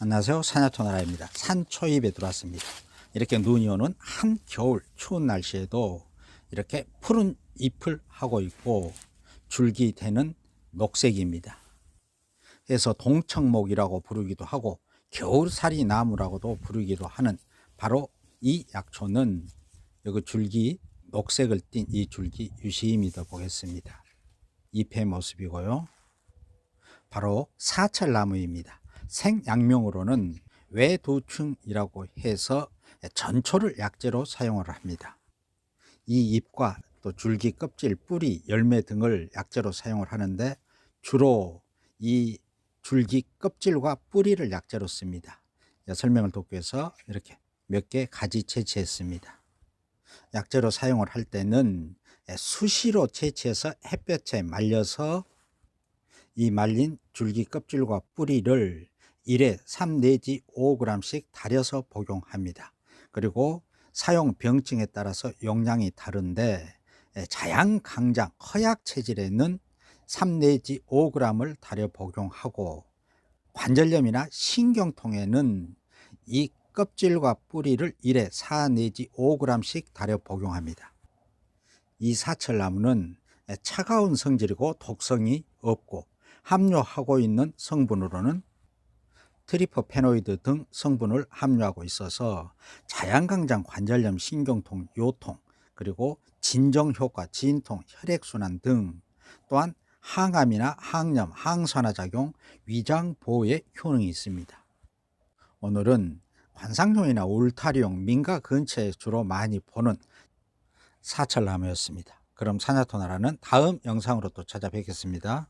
안녕하세요. 사냐토나라입니다. 산초입에 들어왔습니다. 이렇게 눈이 오는 한겨울 추운 날씨에도 이렇게 푸른 잎을 하고 있고 줄기 되는 녹색입니다. 그래서 동청목이라고 부르기도 하고 겨울살이 나무라고도 부르기도 하는 바로 이 약초는 여기 줄기 녹색을 띤 이 줄기 유시임이다 보겠습니다. 잎의 모습이고요. 바로 사철나무입니다. 생약명으로는 외두충이라고 해서 전초를 약재로 사용을 합니다. 이 잎과 또 줄기 껍질, 뿌리, 열매 등을 약재로 사용을 하는데 주로 이 줄기 껍질과 뿌리를 약재로 씁니다. 설명을 돕기 위해서 이렇게 몇 개 가지 채취했습니다. 약재로 사용을 할 때는 수시로 채취해서 햇볕에 말려서 이 말린 줄기 껍질과 뿌리를 1에 3 내지 5g씩 달여서 복용합니다. 그리고 사용 병증에 따라서 용량이 다른데 자양 강장 허약 체질에는 3 내지 5g을 달여 복용하고 관절염이나 신경통에는 이 껍질과 뿌리를 1에 4 내지 5g씩 달여 복용합니다. 이 사철나무는 차가운 성질이고 독성이 없고 함유하고 있는 성분으로는 트리포페노이드 등 성분을 함유하고 있어서 자양강장 관절염, 신경통, 요통, 그리고 진정 효과, 진통, 혈액순환 등 또한 항암이나 항염, 항산화 작용, 위장 보호에 효능이 있습니다. 오늘은 관상용이나 울타리용, 민가 근처에 주로 많이 보는 사철나무였습니다. 그럼 사냐토나라는 다음 영상으로 또 찾아뵙겠습니다.